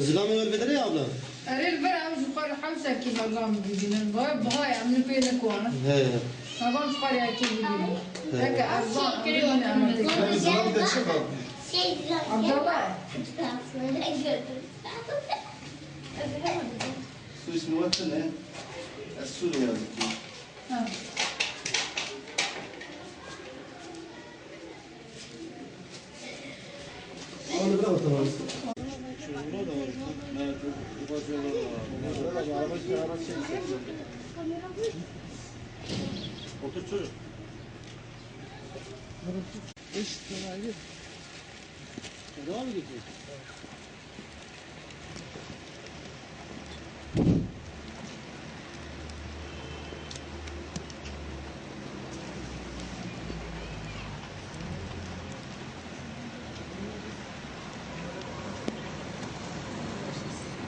Zıgamı örbedere ya abla. أريد برا أمس قال خمسة كيلو جرام بيجينا بغاية بغاية من فين كوانا He. ما بمس قال يا كيلو بيجينا لك أربعة أربعة أمتك Ben sana bir de çek abi. عبد الله Su ismi varsa ne? E, su ne yazık ki. ها Onu bırak tamam. Otur çocuk. Devam mı geçiyorsun?